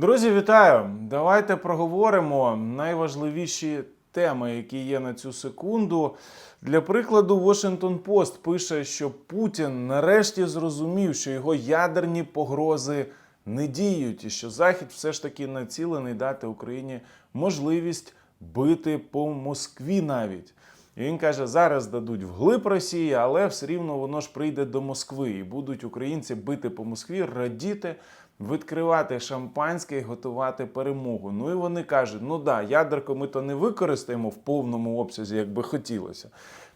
Друзі, вітаю! Давайте проговоримо найважливіші теми, які є на цю секунду. Для прикладу, Washington Post пише, що Путін нарешті зрозумів, що його ядерні погрози не діють, і що Захід все ж таки націлений дати Україні можливість бити по Москві навіть. І він каже, зараз дадуть вглиб Росії, але все рівно воно ж прийде до Москви. І будуть українці бити по Москві, радіти, відкривати шампанське і готувати перемогу. Ну і вони кажуть: ну да, ядерку ми то не використаємо в повному обсязі, як би хотілося.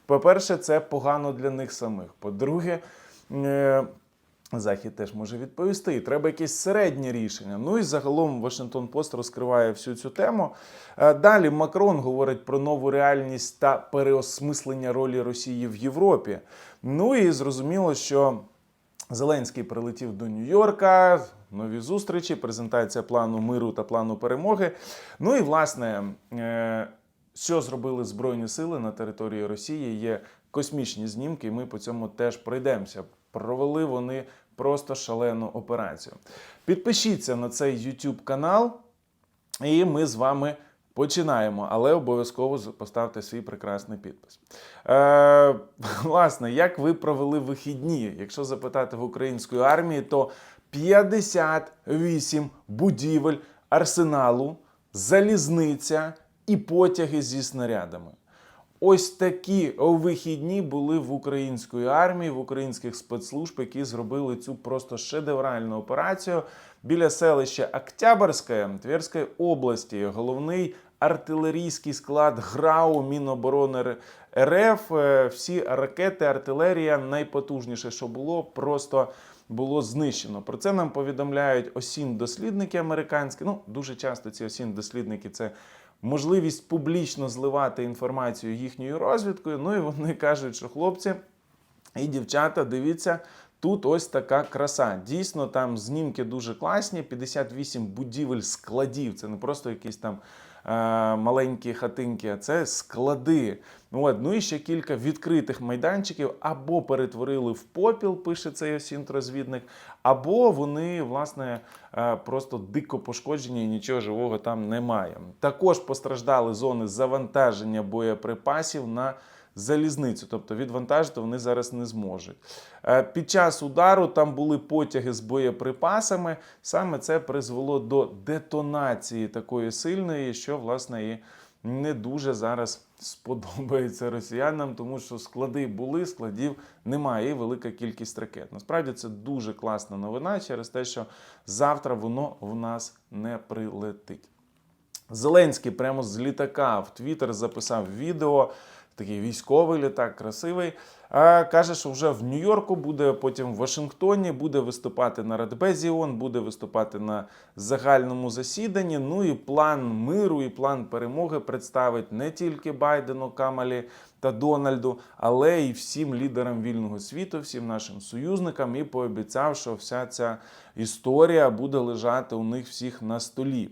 По-перше, це погано для них самих. По-друге, е, Захід теж може відповісти. І Треба якесь середнє рішення. Ну і загалом Вашингтон Пост розкриває всю цю тему. Е, Далі Макрон говорить про нову реальність та переосмислення ролі Росії в Європі. Ну і зрозуміло, що Зеленський прилетів до Нью-Йорка. Нові зустрічі, презентація плану миру та плану перемоги. Ну і власне, е, що зробили Збройні сили на території Росії, є космічні знімки, і ми по цьому теж пройдемося. Провели вони просто шалену операцію. Підпишіться на цей YouTube канал, і ми з вами починаємо. Але обов'язково поставте свій прекрасний підпис. Е, власне, як ви провели вихідні? Якщо запитати в української армії, то 58 будівель арсеналу, залізниця і потяги зі снарядами. Ось такі вихідні були в української армії, в українських спецслужб, які зробили цю просто шедевральну операцію біля селища Октябрське Тверської області. Головний артилерійський склад ГРАУ Міноборони РФ. Е, Всі ракети, артилерія, найпотужніше, що було, просто було знищено. Про це нам повідомляють осін дослідники американські. Ну дуже часто ці осін дослідники це можливість публічно зливати інформацію їхньою розвідкою. Ну і вони кажуть, що хлопці і дівчата, дивіться. Тут ось така краса. Дійсно, там знімки дуже класні. 58 будівель складів. Це не просто якісь там маленькі хатинки, а це склади. От. Ну і ще кілька відкритих майданчиків або перетворили в попіл, пише цей осінтрозвідник, або вони, власне, е, просто дико пошкоджені і нічого живого там немає. Також постраждали зони завантаження боєприпасів на залізницю, тобто відвантажити вони зараз не зможуть. Е, Під час удару там були потяги з боєприпасами. Саме це призвело до детонації такої сильної, що власне і не дуже зараз сподобається росіянам, тому що склади були, складів немає, і велика кількість ракет. Насправді це дуже класна новина через те, що завтра воно в нас не прилетить. Зеленський прямо з літака в Твіттер записав відео. Такий військовий літак, красивий. А, каже, що вже в Нью-Йорку буде, потім в Вашингтоні буде виступати на Радбезі ООН, буде виступати на загальному засіданні. Ну і план миру, і план перемоги представить не тільки Байдену, Камалі та Дональду, але й всім лідерам вільного світу, всім нашим союзникам. І пообіцяв, що вся ця історія буде лежати у них всіх на столі.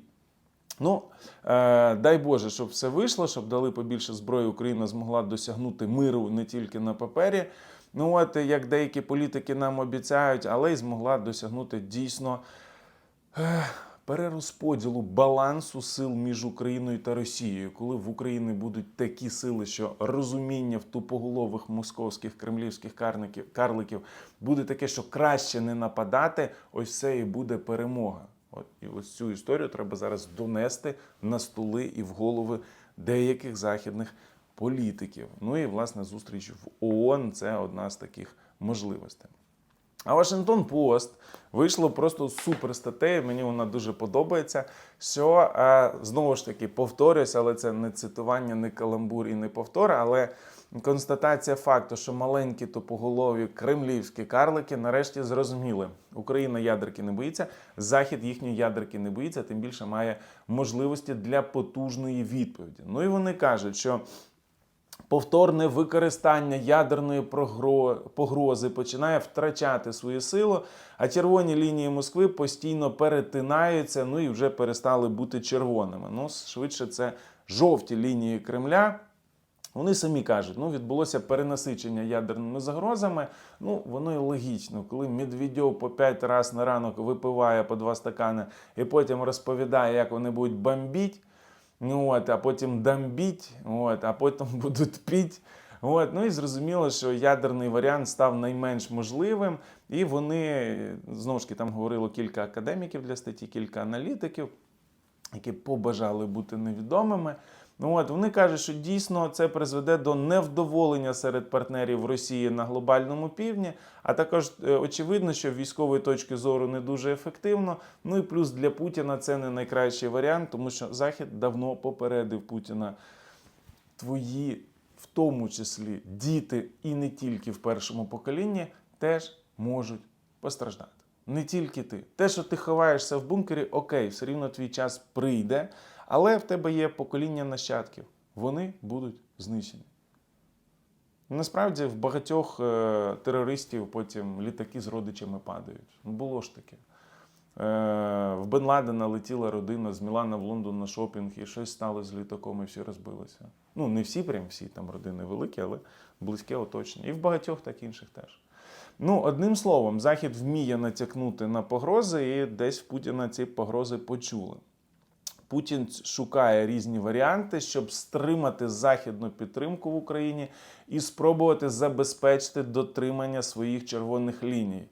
Ну, е, дай Боже, щоб все вийшло, щоб дали побільше зброї, Україна змогла досягнути миру не тільки на папері. Ну, от як деякі політики нам обіцяють, але й змогла досягнути дійсно е, перерозподілу балансу сил між Україною та Росією, коли в Україні будуть такі сили, що розуміння в тупоголових московських кремлівських карників, карликів буде таке, що краще не нападати, ось це і буде перемога. От і ось цю історію треба зараз донести на столи і в голови деяких західних політиків. Ну і власне зустріч в ООН це одна з таких можливостей. А Вашингтон Пост вийшло просто супер статтею. Мені вона дуже подобається. Що е, знову ж таки повторюсь, але це не цитування, не каламбур і не повтор, але констатація факту, що маленькі тупоголові кремлівські карлики нарешті зрозуміли, Україна ядерки не боїться, Захід їхньої ядерки не боїться, тим більше має можливості для потужної відповіді. Ну і вони кажуть, що повторне використання ядерної погрози починає втрачати свою силу, а червоні лінії Москви постійно перетинаються, ну і вже перестали бути червоними. Ну, швидше, це жовті лінії Кремля. Вони самі кажуть, ну відбулося перенасичення ядерними загрозами. Ну воно і логічно, коли Медведєв по 5 разів на ранок випиває по два стакани і потім розповідає, як вони будуть бомбити, ну, от, а потім дамбіть, от, а потім будуть піть. От, ну і зрозуміло, що ядерний варіант став найменш можливим, і вони знову ж таки там говорило кілька академіків для статті, кілька аналітиків, які побажали бути невідомими. Ну от вони кажуть, що дійсно це призведе до невдоволення серед партнерів Росії на глобальному півдні, а також е, очевидно, що військової точки зору не дуже ефективно. Ну і плюс для Путіна це не найкращий варіант, тому що Захід давно попередив Путіна. Твої, в тому числі, діти і не тільки в першому поколінні, теж можуть постраждати. Не тільки ти. Те, що ти ховаєшся в бункері, окей, все рівно твій час прийде, але в тебе є покоління нащадків. Вони будуть знищені. Насправді в багатьох е, терористів потім літаки з родичами падають. Ну, Було ж таке. Е, в Бен Ладена летіла родина з Мілана в Лондон на шопінг, і щось стало з літаком, і всі розбилися. Ну, не всі, прям всі там родини великі, але близьке оточення. І в багатьох так інших теж. Ну, одним словом, Захід вміє натякнути на погрози, і десь в Путіна ці погрози почули. Путін шукає різні варіанти, щоб стримати західну підтримку в Україні і спробувати забезпечити дотримання своїх червоних ліній.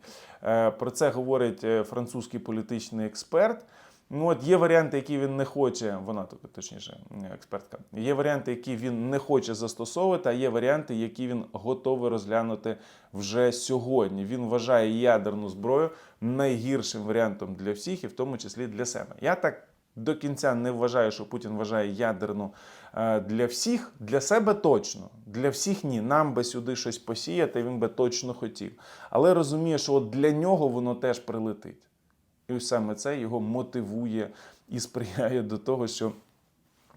Е, Про це говорить е, французький політичний експерт. Ну, от є варіанти, які він не хоче, вона точніше, експертка. Є варіанти, які він не хоче застосовувати, а є варіанти, які він готовий розглянути вже сьогодні. Він вважає ядерну зброю найгіршим варіантом для всіх, і в тому числі для себе. Я так до кінця не вважаю, що Путін вважає ядерну е, для всіх, для себе точно. Для всіх ні. Нам би сюди щось посіяти, він би точно хотів. Але розуміє, що от для нього воно теж прилетить. І саме це його мотивує і сприяє до того, що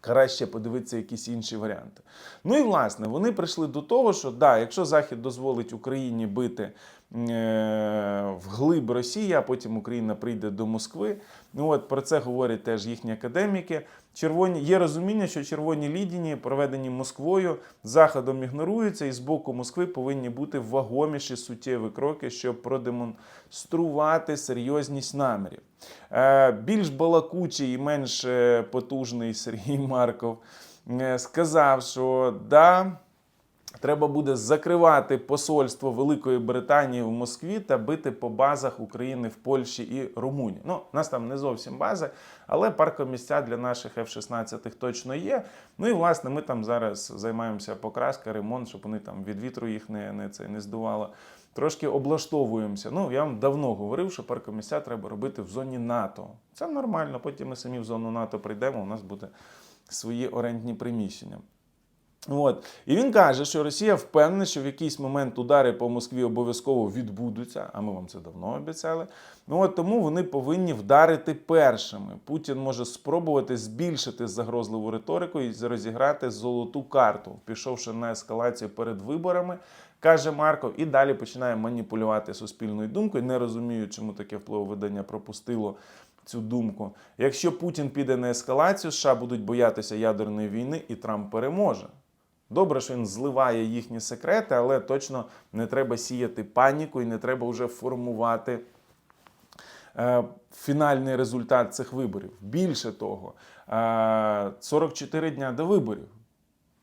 краще подивитися якісь інші варіанти. Ну і власне вони прийшли до того, що да, якщо Захід дозволить Україні бити е, вглиб Росії, а потім Україна прийде до Москви. Ну от про це говорять теж їхні академіки. Червоні є розуміння, що червоні лідії, проведені Москвою, заходом ігноруються, і з боку Москви повинні бути вагоміші суттєві кроки, щоб продемонструвати серйозність намірів. Е, Більш балакучий і менш е, потужний Сергій Марков е, сказав, що да. Треба буде закривати посольство Великої Британії в Москві та бити по базах України в Польщі і Румунії. Ну, у нас там не зовсім бази, але паркомісця для наших F-16 точно є. Ну і власне ми там зараз займаємося покраска, ремонт, щоб вони там від вітру їх не, не, це, не здувало. Трошки облаштовуємося. Ну, я вам давно говорив, що паркомісця треба робити в зоні НАТО. Це нормально. Потім ми самі в зону НАТО прийдемо, у нас буде свої орендні приміщення. От. І він каже, що Росія впевнена, що в якийсь момент удари по Москві обов'язково відбудуться, а ми вам це давно обіцяли. Ну от тому вони повинні вдарити першими. Путін може спробувати збільшити загрозливу риторику і розіграти золоту карту, пішовши на ескалацію перед виборами. Каже Марков, і далі починає маніпулювати суспільною думкою, не розумію, чому таке впливовидання пропустило цю думку. Якщо Путін піде на ескалацію, США будуть боятися ядерної війни, і Трамп переможе. Добре, що він зливає їхні секрети, але точно не треба сіяти паніку і не треба вже формувати е, фінальний результат цих виборів. Більше того, е, 44 дня до виборів.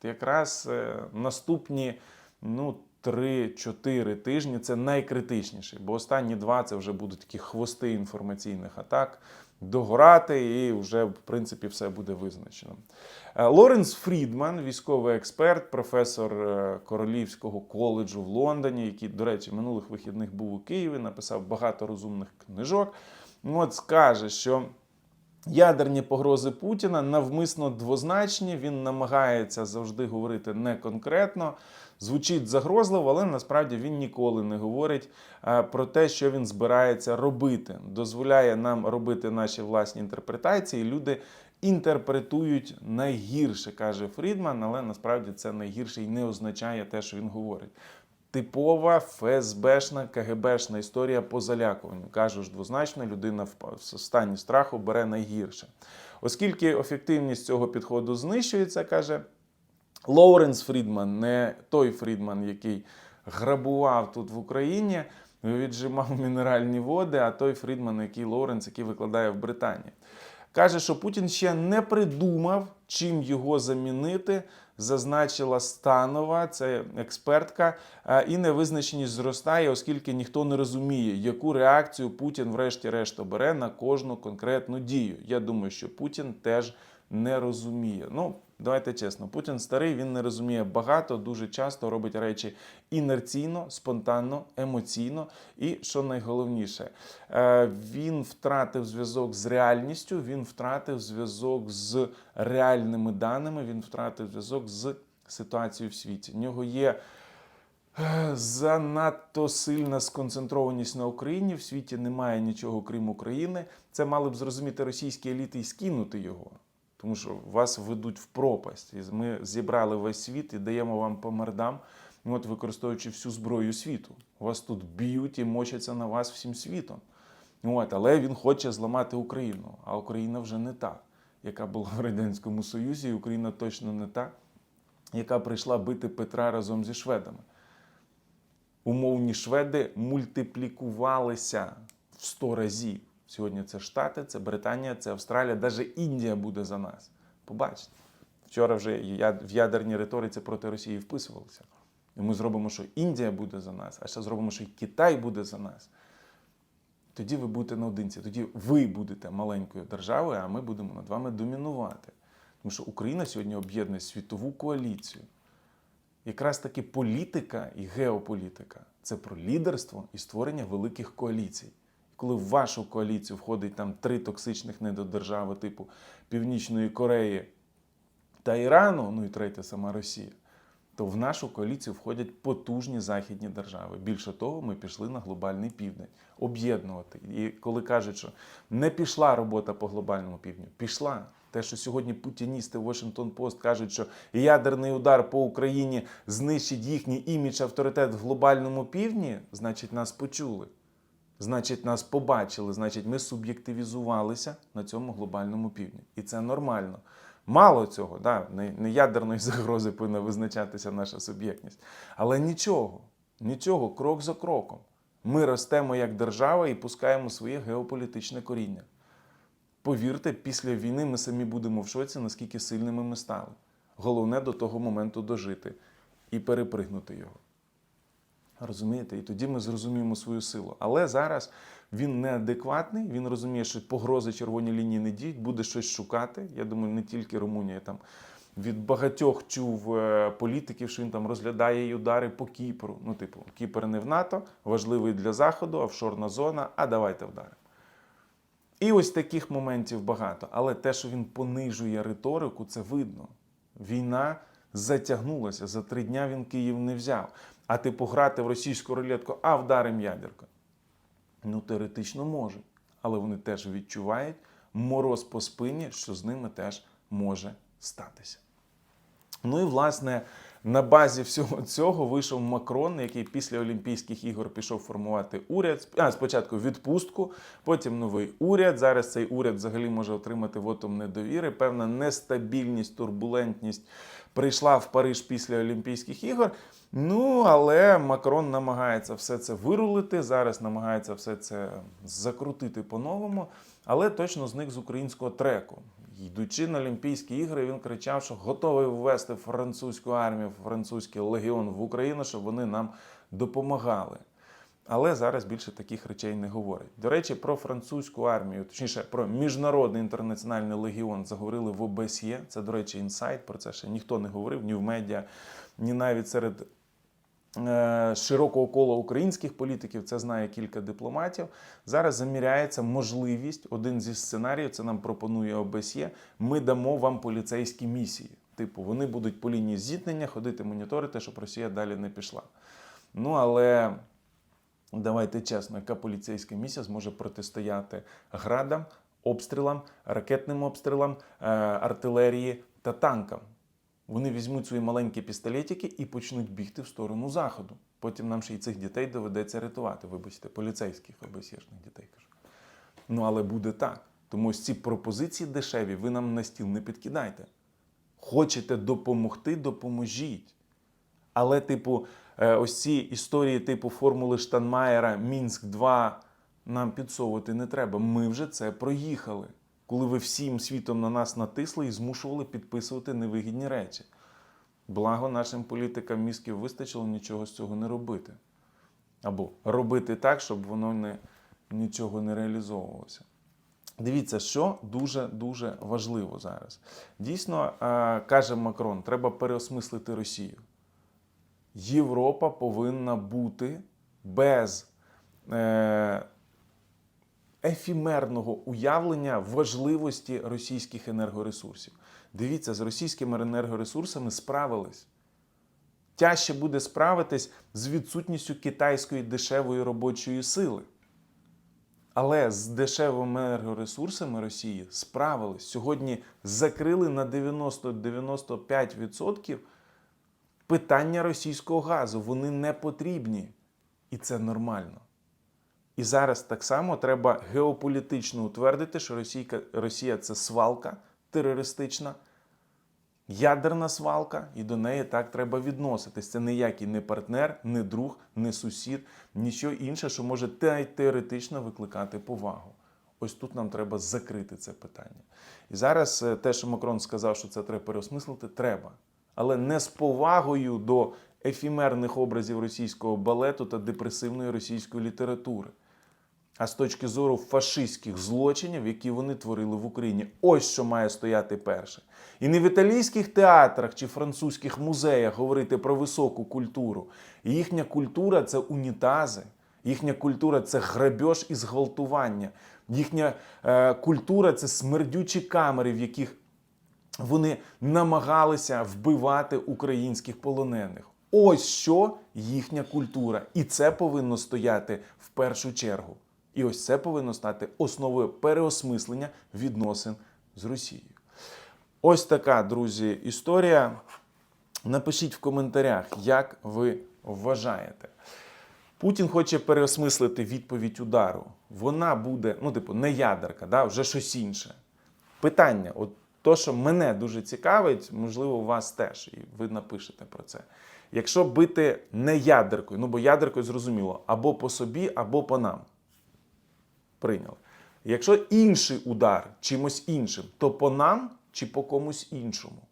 Якраз е, наступні ну, 3-4 тижні це найкритичніше, бо останні два це вже будуть такі хвости інформаційних атак. Догорати, і вже в принципі все буде визначено. Е, Лоренс Фрідман, військовий експерт, професор е, Королівського коледжу в Лондоні, який, до речі, минулих вихідних був у Києві, написав багато розумних книжок. Ну, От скаже, що ядерні погрози Путіна навмисно двозначні. Він намагається завжди говорити не конкретно. Звучить загрозливо, але насправді він ніколи не говорить е, про те, що він збирається робити. Дозволяє нам робити наші власні інтерпретації. Люди інтерпретують найгірше, каже Фрідман, але насправді це найгірше і не означає те, що він говорить. Типова ФСБшна, КГБшна історія по залякуванню. Кажу ж двозначно, людина в стані страху бере найгірше. Оскільки ефективність цього підходу знищується, каже Лоуренс Фрідман, не той Фрідман, який грабував тут в Україні, віджимав мінеральні води, а той Фрідман, який Лоуренс, який викладає в Британії. Каже, що Путін ще не придумав, чим його замінити. Зазначила Станова, це експертка, е, і невизначеність зростає, оскільки ніхто не розуміє, яку реакцію Путін, врешті-решт, обере на кожну конкретну дію. Я думаю, що Путін теж не розуміє. Ну, давайте чесно, Путін старий, він не розуміє багато, дуже часто робить речі інерційно, спонтанно, емоційно. І що найголовніше, е, він втратив зв'язок з реальністю, він втратив зв'язок з реальними даними, він втратив зв'язок з ситуацією в світі. В нього є. е, Занадто сильна сконцентрованість на Україні. В світі немає нічого крім України. Це мали б зрозуміти російські еліти і скинути його. Тому що вас ведуть в пропасть. І Ми зібрали весь світ і даємо вам по мордам, от використовуючи всю зброю світу. Вас тут б'ють і мочаться на вас всім світом. От, але він хоче зламати Україну. А Україна вже не та, яка була в Радянському Союзі, і Україна точно не та, яка прийшла бити Петра разом зі шведами. Умовні шведи мультиплікувалися в 100 разів. Сьогодні це Штати, це Британія, це Австралія, навіть Індія буде за нас. Побачите. Вчора вже в ядерній риториці проти Росії вписувалися. І ми зробимо, що Індія буде за нас, а ще зробимо, що Китай буде за нас. Тоді ви будете наодинці. Тоді ви будете маленькою державою, а ми будемо над вами домінувати. Тому що Україна сьогодні об'єднує світову коаліцію. Якраз таки політика і геополітика це про лідерство і створення великих коаліцій. Коли в вашу коаліцію входить там три токсичних недодержави типу Північної Кореї та Ірану, ну і третя сама Росія, то в нашу коаліцію входять потужні західні держави. Більше того, ми пішли на глобальний південь об'єднувати. І коли кажуть, що не пішла робота по глобальному півдню, пішла. Те, що сьогодні путіністи Washington Post кажуть, що ядерний удар по Україні знищить їхній імідж, авторитет в глобальному півдні, значить, нас почули. Значить, нас побачили, значить, ми суб'єктивізувалися на цьому глобальному півдні. І це нормально. Мало цього, да, не, ядерної загрози повинна визначатися наша суб'єктність. Але нічого, нічого, крок за кроком. Ми ростемо як держава і пускаємо своє геополітичне коріння. Повірте, після війни ми самі будемо в шоці, наскільки сильними ми стали. Головне до того моменту дожити і перепригнути його. Розумієте? І тоді ми зрозуміємо свою силу. Але зараз він неадекватний, він розуміє, що погрози червоні лінії не діють, буде щось шукати. Я думаю, не тільки Румунія там. Від багатьох чув е, політиків, що він там розглядає і удари по Кіпру. Ну, типу, Кіпр не в НАТО, важливий для Заходу, офшорна зона, а давайте вдаримо. І ось таких моментів багато. Але те, що він понижує риторику, це видно. Війна затягнулася. За три дня він Київ не взяв. А типу грати в російську рулетку, а вдарим ядерко. Ну, теоретично може. Але вони теж відчувають мороз по спині, що з ними теж може статися. Ну і власне на базі всього цього вийшов Макрон, який після Олімпійських ігор пішов формувати уряд. А спочатку відпустку, потім новий уряд. Зараз цей уряд взагалі може отримати вотом недовіри. Певна нестабільність, турбулентність прийшла в Париж після Олімпійських ігор. Ну, але Макрон намагається все це вирулити. Зараз намагається все це закрутити по-новому, але точно зник з українського треку. Йдучи на Олімпійські ігри, він кричав, що готовий ввести французьку армію, французький легіон в Україну, щоб вони нам допомагали. Але зараз більше таких речей не говорить. До речі, про французьку армію, точніше про міжнародний інтернаціональний легіон заговорили в ОБСЄ. Це, до речі, інсайт. Про це ще ніхто не говорив ні в медіа, ні навіть серед широкого кола українських політиків. Це знає кілька дипломатів. Зараз заміряється можливість. Один зі сценаріїв це нам пропонує ОБСЄ. Ми дамо вам поліцейські місії. Типу, вони будуть по лінії зіткнення ходити, моніторити, щоб Росія далі не пішла. Ну але. Давайте чесно, яка поліцейська місія зможе протистояти градам, обстрілам, ракетним обстрілам, е, артилерії та танкам. Вони візьмуть свої маленькі пістолетики і почнуть бігти в сторону заходу. Потім нам ще й цих дітей доведеться рятувати. Вибачте, поліцейських обесєшних дітей кажу. Ну але буде так. Тому ось ці пропозиції дешеві ви нам на стіл не підкидайте. Хочете допомогти, допоможіть. Але, типу, е, ось ці історії типу формули Штанмаєра, Мінськ 2 нам підсовувати не треба. Ми вже це проїхали. Коли ви всім світом на нас натисли і змушували підписувати невигідні речі. Благо нашим політикам мізків вистачило нічого з цього не робити. Або робити так, щоб воно не, нічого не реалізовувалося. Дивіться, що дуже дуже важливо зараз. Дійсно, каже Макрон, треба переосмислити Росію. Європа повинна бути без е, ефімерного уявлення важливості російських енергоресурсів. Дивіться, з російськими енергоресурсами справились. Тяжче буде справитись з відсутністю китайської дешевої робочої сили. Але з дешевими енергоресурсами Росії справились. Сьогодні закрили на 90-95% питання російського газу. Вони не потрібні. І це нормально. І зараз так само треба геополітично утвердити, що Російка, Росія це свалка терористична, ядерна свалка, і до неї так треба відноситись. Це ніякий не партнер, не друг, не сусід, нічого інше, що може те- теоретично викликати повагу. Ось тут нам треба закрити це питання. І зараз е, те, що Макрон сказав, що це треба переосмислити, треба. Але не з повагою до ефімерних образів російського балету та депресивної російської літератури, а з точки зору фашистських злочинів, які вони творили в Україні. Ось що має стояти перше. І не в італійських театрах чи французьких музеях говорити про високу культуру. Їхня культура це унітази. Їхня культура це грабеж і зґвалтування. Їхня е, культура це смердючі камери, в яких вони намагалися вбивати українських полонених. Ось що їхня культура. І це повинно стояти в першу чергу. І ось це повинно стати основою переосмислення відносин з Росією. Ось така, друзі, історія. Напишіть в коментарях, як ви вважаєте. Путін хоче переосмислити відповідь удару. Вона буде, ну, типу, не ядерка, да, вже щось інше. Питання: от то, що мене дуже цікавить, можливо, вас теж, і ви напишете про це. Якщо бити не ядеркою, ну бо ядеркою зрозуміло, або по собі, або по нам. Прийняли. Якщо інший удар чимось іншим, то по нам чи по комусь іншому.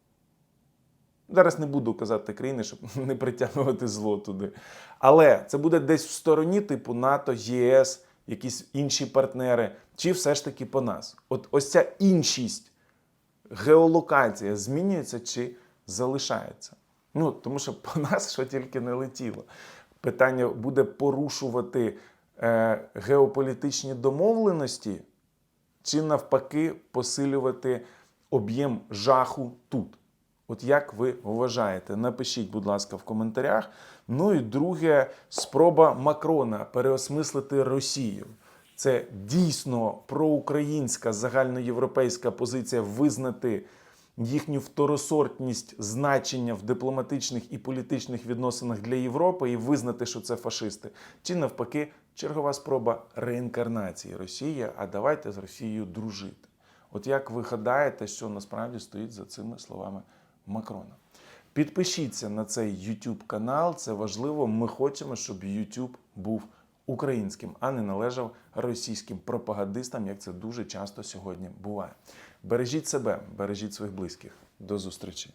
Зараз не буду казати країни, щоб не притягнути зло туди. Але це буде десь в стороні, типу НАТО, ЄС, якісь інші партнери, чи все ж таки по нас. От ось ця іншість, геолокація змінюється чи залишається. Ну, тому що по нас що тільки не летіло. Питання буде порушувати геополітичні домовленості, чи навпаки посилювати об'єм жаху тут. От як ви вважаєте? Напишіть, будь ласка, в коментарях. Ну і друге, спроба Макрона переосмислити Росію. Це дійсно проукраїнська загальноєвропейська позиція визнати їхню второсортність значення в дипломатичних і політичних відносинах для Європи і визнати, що це фашисти. Чи навпаки, чергова спроба реінкарнації Росії, а давайте з Росією дружити. От як ви гадаєте, що насправді стоїть за цими словами Макрона? Підпишіться на цей YouTube канал, це важливо. Ми хочемо, щоб YouTube був українським, а не належав російським пропагандистам, як це дуже часто сьогодні буває. Бережіть себе, бережіть своїх близьких. До зустрічі!